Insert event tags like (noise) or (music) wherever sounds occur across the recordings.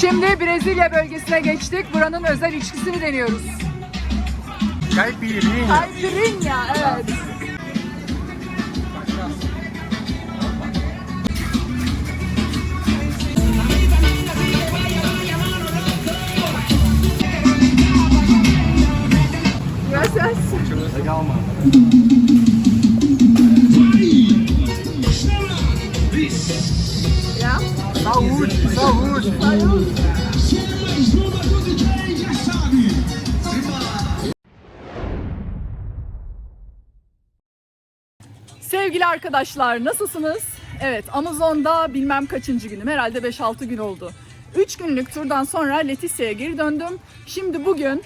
Şimdi Brezilya bölgesine geçtik. Buranın özel içkisini deniyoruz. Caipirinha. Caipirinha, evet. Gracias. Legal, mano. Ya. Saúde, saúde. Sevgili arkadaşlar nasılsınız? Evet Amazon'da bilmem kaçıncı günüm herhalde 5-6 gün oldu. 3 günlük turdan sonra Leticia'ya geri döndüm. Şimdi bugün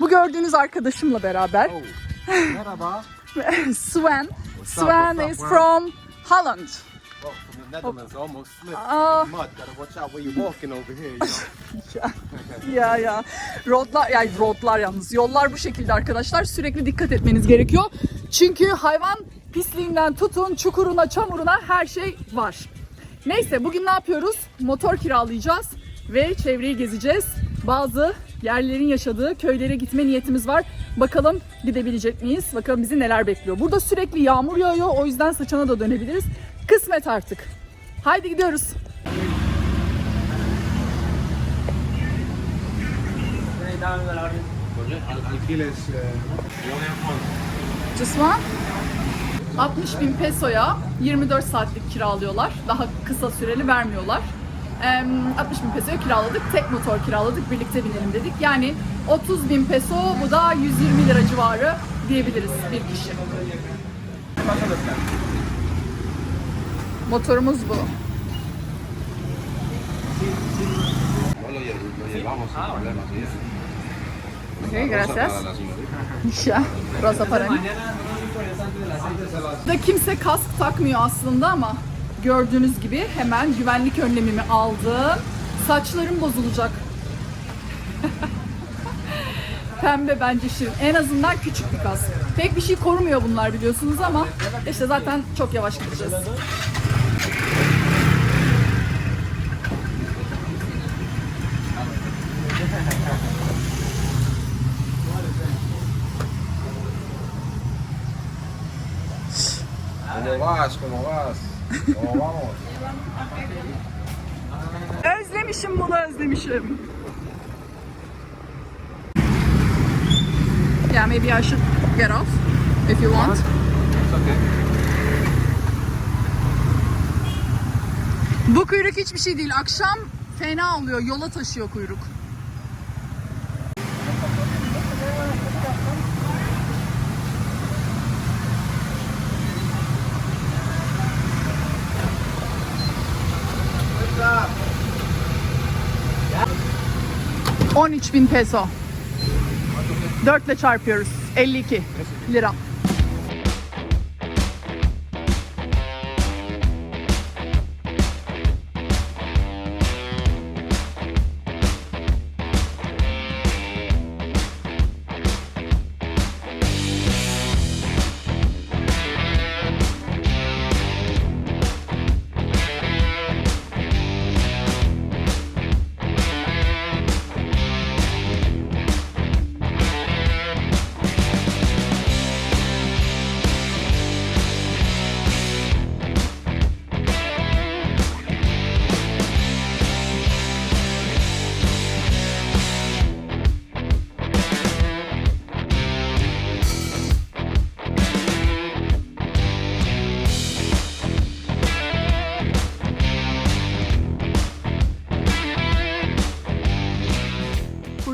bu gördüğünüz arkadaşımla beraber Merhaba. (laughs) Sven. up, Sven what's up, is from Holland. Netherlands, almost slipped. Ah. Mud, gotta watch out where you're walking over here, you know. (laughs) Ya ya. Roadlar yani roadlar yalnız. Yollar bu şekilde arkadaşlar. Sürekli dikkat etmeniz gerekiyor. Çünkü hayvan pisliğinden tutun çukuruna, çamuruna her şey var. Neyse bugün ne yapıyoruz? Motor kiralayacağız ve çevreyi gezeceğiz. Bazı yerlerin yaşadığı köylere gitme niyetimiz var. Bakalım gidebilecek miyiz? Bakalım bizi neler bekliyor. Burada sürekli yağmur yağıyor. O yüzden saçana da dönebiliriz. Kısmet artık. Haydi gidiyoruz. Just one. 60 bin pesoya 24 saatlik kiralıyorlar. Daha kısa süreli vermiyorlar. Em, 60 bin pesoya kiraladık. Tek motor kiraladık. Birlikte binelim dedik. Yani 30 bin peso bu da 120 lira civarı diyebiliriz bir kişi. Problemas, ¿sí? Okay, gracias. Ya, Rosa para. Da kimse kask takmıyor aslında ama gördüğünüz gibi hemen güvenlik önlemimi aldım. Saçlarım bozulacak. (laughs) Pembe bence şirin. En azından küçük bir kask. Pek bir şey korumuyor bunlar biliyorsunuz ama işte zaten çok yavaş gideceğiz. ¿Cómo vas? ¿Cómo vas? ¿Cómo vamos? Özlemişim bunu özlemişim. Yeah, maybe I should get off if you want. It's okay. Bu kuyruk hiçbir şey değil. Akşam fena oluyor. Yola taşıyor kuyruk. ...13 bin peso. 4 ile çarpıyoruz. 52 lira.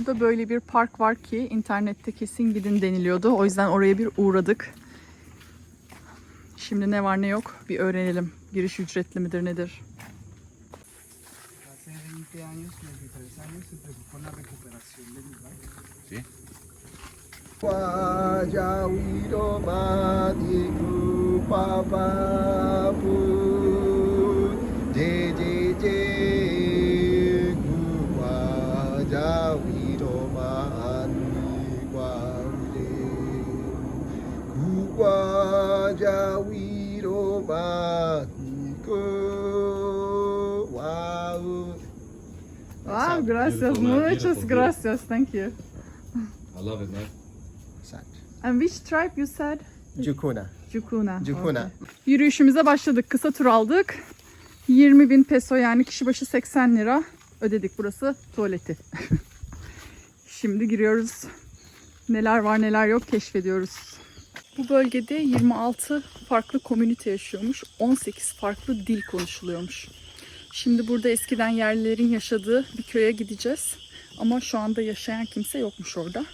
Burada böyle bir park var ki internette kesin gidin deniliyordu. O yüzden oraya bir uğradık. Şimdi ne var ne yok bir öğrenelim. Giriş ücretli midir nedir? Hace gracias. beautiful, man. Muchas Beautiful, gracias. Thank you. I love it, man. And which tribe you said? Jukuna. Jukuna. Jukuna. Okay. Yürüyüşümüze başladık. Kısa tur aldık. 20 bin peso yani kişi başı 80 lira ödedik. Burası tuvaleti. (laughs) Şimdi giriyoruz. Neler var neler yok keşfediyoruz. Bu bölgede 26 farklı komünite yaşıyormuş. 18 farklı dil konuşuluyormuş. Şimdi burada eskiden yerlilerin yaşadığı bir köye gideceğiz. Ama şu anda yaşayan kimse yokmuş orada.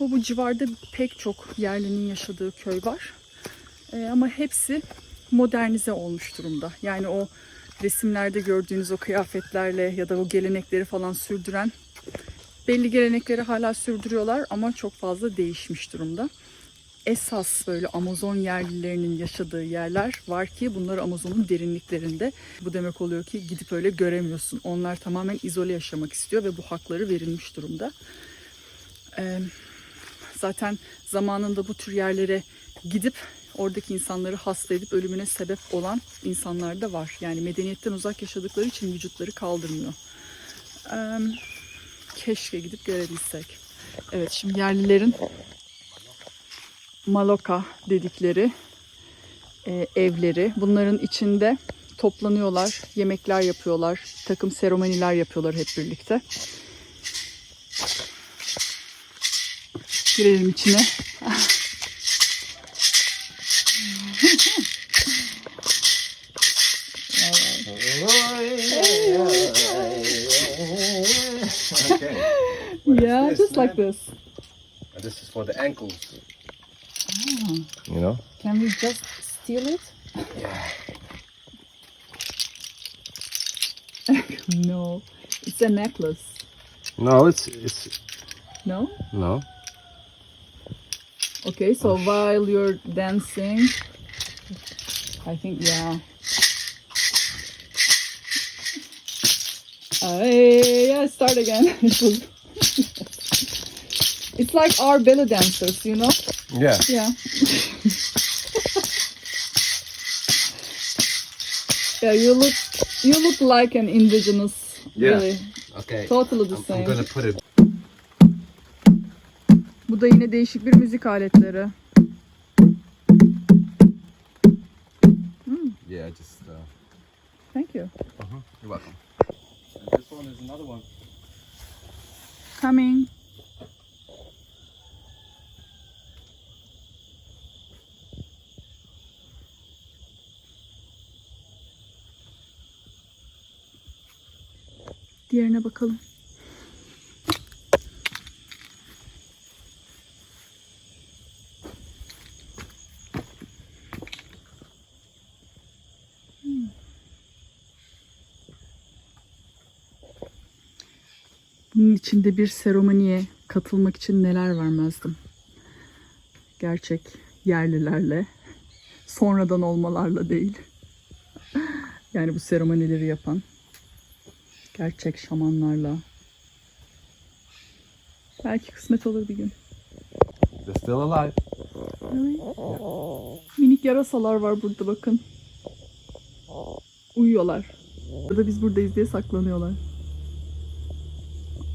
Ama bu civarda pek çok yerlinin yaşadığı köy var. Ee, ama hepsi modernize olmuş durumda. Yani o resimlerde gördüğünüz o kıyafetlerle ya da o gelenekleri falan sürdüren belli gelenekleri hala sürdürüyorlar ama çok fazla değişmiş durumda. Esas böyle Amazon yerlilerinin yaşadığı yerler var ki bunlar Amazon'un derinliklerinde. Bu demek oluyor ki gidip öyle göremiyorsun. Onlar tamamen izole yaşamak istiyor ve bu hakları verilmiş durumda. Ee, zaten zamanında bu tür yerlere gidip oradaki insanları hasta edip ölümüne sebep olan insanlar da var. Yani medeniyetten uzak yaşadıkları için vücutları kaldırmıyor. Ee, keşke gidip görebilsek. Evet şimdi yerlilerin Maloka dedikleri e, evleri. Bunların içinde toplanıyorlar, yemekler yapıyorlar, takım seremoniler yapıyorlar hep birlikte. Girelim içine. (laughs) Yeah, just like this. This is for the ankles. You know? Can we just steal it? (laughs) no, it's a necklace. No, it's it's No? no. Okay, so while you're dancing, I think, yeah. Uh, yeah, start again. (laughs) (laughs) İt's like our belly dancers, you know? Yeah. Yeah. yeah, you look you look like an indigenous. Yeah. Really, Okay. totally the I'm, I'm same. gonna put it. Bu da yine değişik bir müzik aletleri. Yeah, just. Uh, Thank you. you're welcome. And this one is another one. Coming. Diğerine bakalım. Bunun içinde bir seremoniye katılmak için neler vermezdim. Gerçek yerlilerle, sonradan olmalarla değil. Yani bu seremonileri yapan gerçek şamanlarla. Belki kısmet olur bir gün. They're still alive. Minik yarasalar var burada bakın. Uyuyorlar. Ya da biz buradayız diye saklanıyorlar.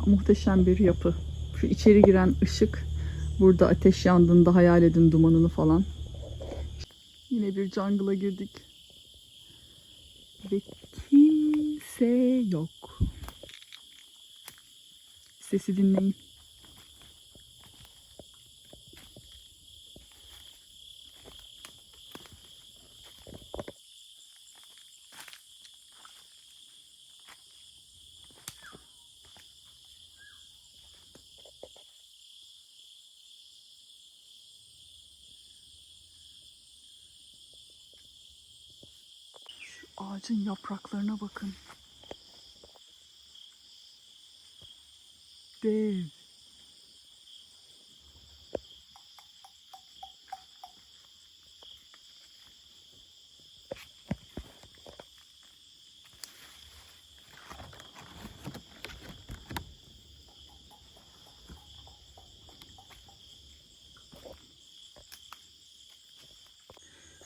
Muhteşem bir yapı. Şu içeri giren ışık. Burada ateş yandığında hayal edin dumanını falan. Yine bir jungle'a girdik. Ve kimse yok. Sesi dinleyin. Ağacın yapraklarına bakın. Dev.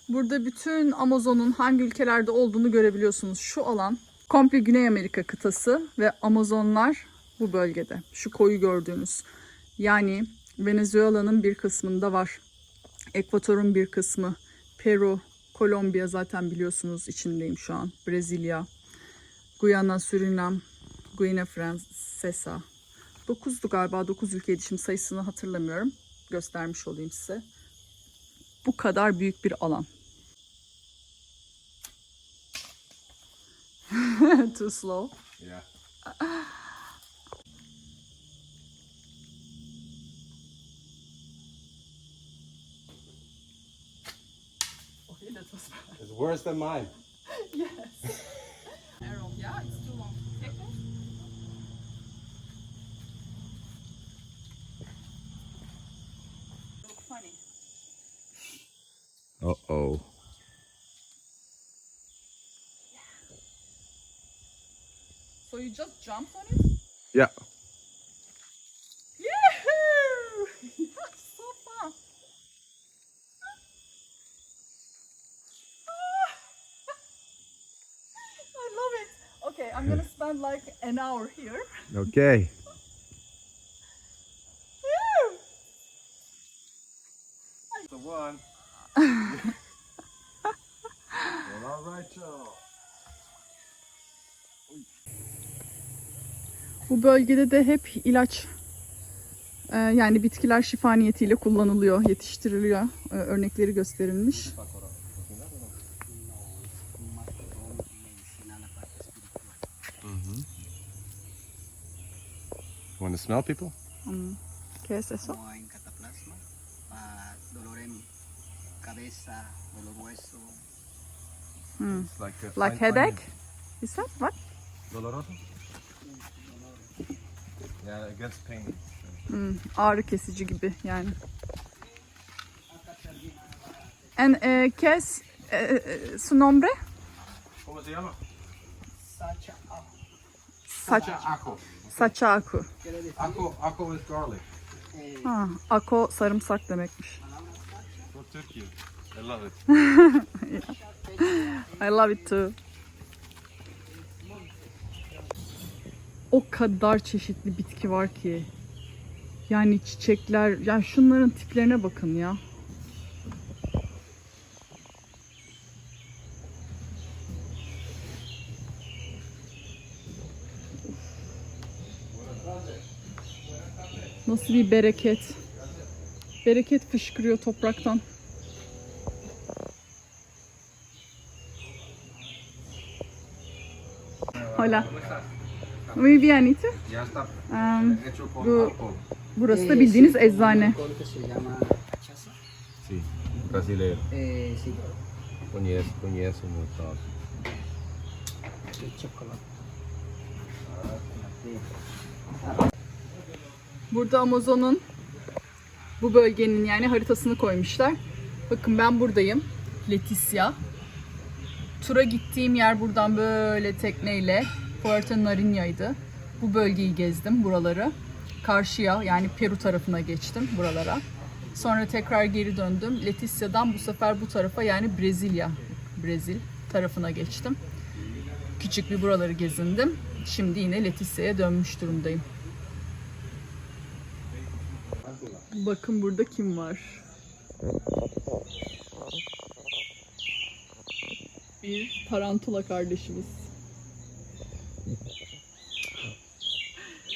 Burada bütün Amazon'un hangi ülkelerde olduğunu görebiliyorsunuz. Şu alan Komple Güney Amerika kıtası ve Amazonlar bu bölgede. Şu koyu gördüğünüz. Yani Venezuela'nın bir kısmında var. Ekvator'un bir kısmı. Peru, Kolombiya zaten biliyorsunuz içindeyim şu an. Brezilya, Guyana, Surinam, Guyana Francesa. 9'du galiba 9 ülkeydi şimdi sayısını hatırlamıyorum. Göstermiş olayım size. Bu kadar büyük bir alan. (laughs) Too slow. Yeah. (laughs) Okay, that was bad. It's worse than mine. Yes. (laughs) Arrow, yeah, it's too long. Take this. Look funny. Uh oh. Yeah. So you just jumped on it? Yeah. Spend like an hour here. Okay. The one. well, all right, y'all. Bu bölgede de hep ilaç e, yani bitkiler şifa niyetiyle kullanılıyor, yetiştiriliyor. E, Örnekleri gösterilmiş. Smell people? ¿Qué es eso? como en cataplasma, para dolor en cabeza, dolor hueso, It's like a Like headache? fine- Is that what? Doloroso? Yeah, against pain. Hmm, ağrı kesici gibi yani. And eh, ¿qué es eh, eh, su nombre? ¿Cómo se llama? sacha, ah, Saç, Ajo. Saçaku. Ajo, ajo is garlic. Ha, ako sarımsak demekmiş. So Turkey. I love it. (laughs) I love it too. O kadar çeşitli bitki var ki. Yani çiçekler, yani şunların tiplerine bakın ya. Nasıl bir bereket. Bereket fışkırıyor topraktan. Hola. Muy bien, ¿y tú? Ya está Um, Bu- alcohol. burası da bildiğiniz eczane. Sí, brasileiro. Eh, sí, Conheço, conheço meu tal. chocolate. Burada Amazon'un bu bölgenin yani haritasını koymuşlar. Bakın ben buradayım. Leticia. Tura gittiğim yer buradan böyle tekneyle Puerto Nariña'ydı. Bu bölgeyi gezdim, buraları. Karşıya yani Peru tarafına geçtim buralara. Sonra tekrar geri döndüm. Leticia'dan bu sefer bu tarafa yani Brezilya, Brezil tarafına geçtim. Küçük bir buraları gezindim. Şimdi yine Leticia'ya dönmüş durumdayım. Bakın burada kim var? Bir tarantula kardeşimiz.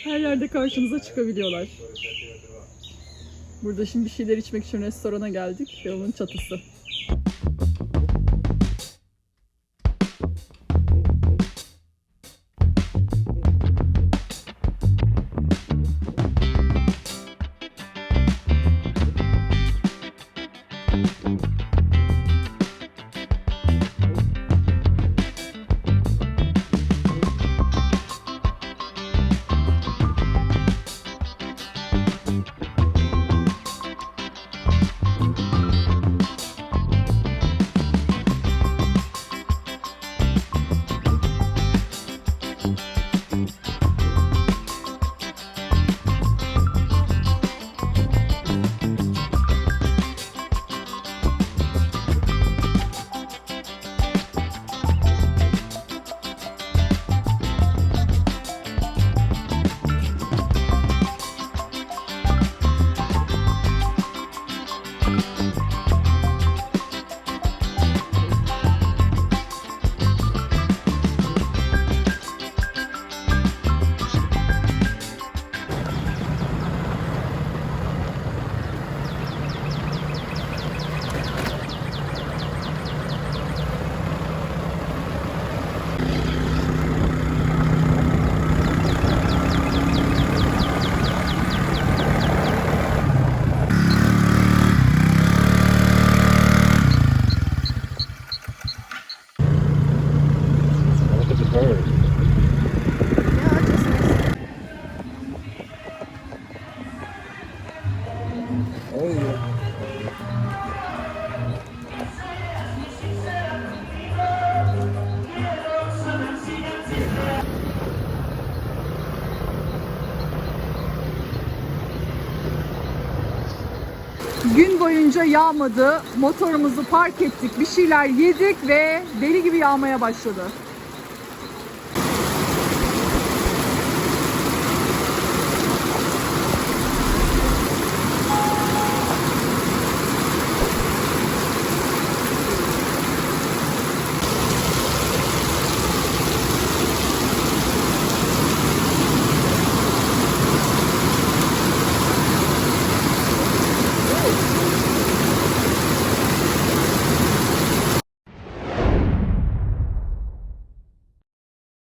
Her yerde karşımıza çıkabiliyorlar. Burada şimdi bir şeyler içmek için restorana geldik ve onun çatısı. bird. Gün boyunca yağmadı. Motorumuzu park ettik, bir şeyler yedik ve deli gibi yağmaya başladı.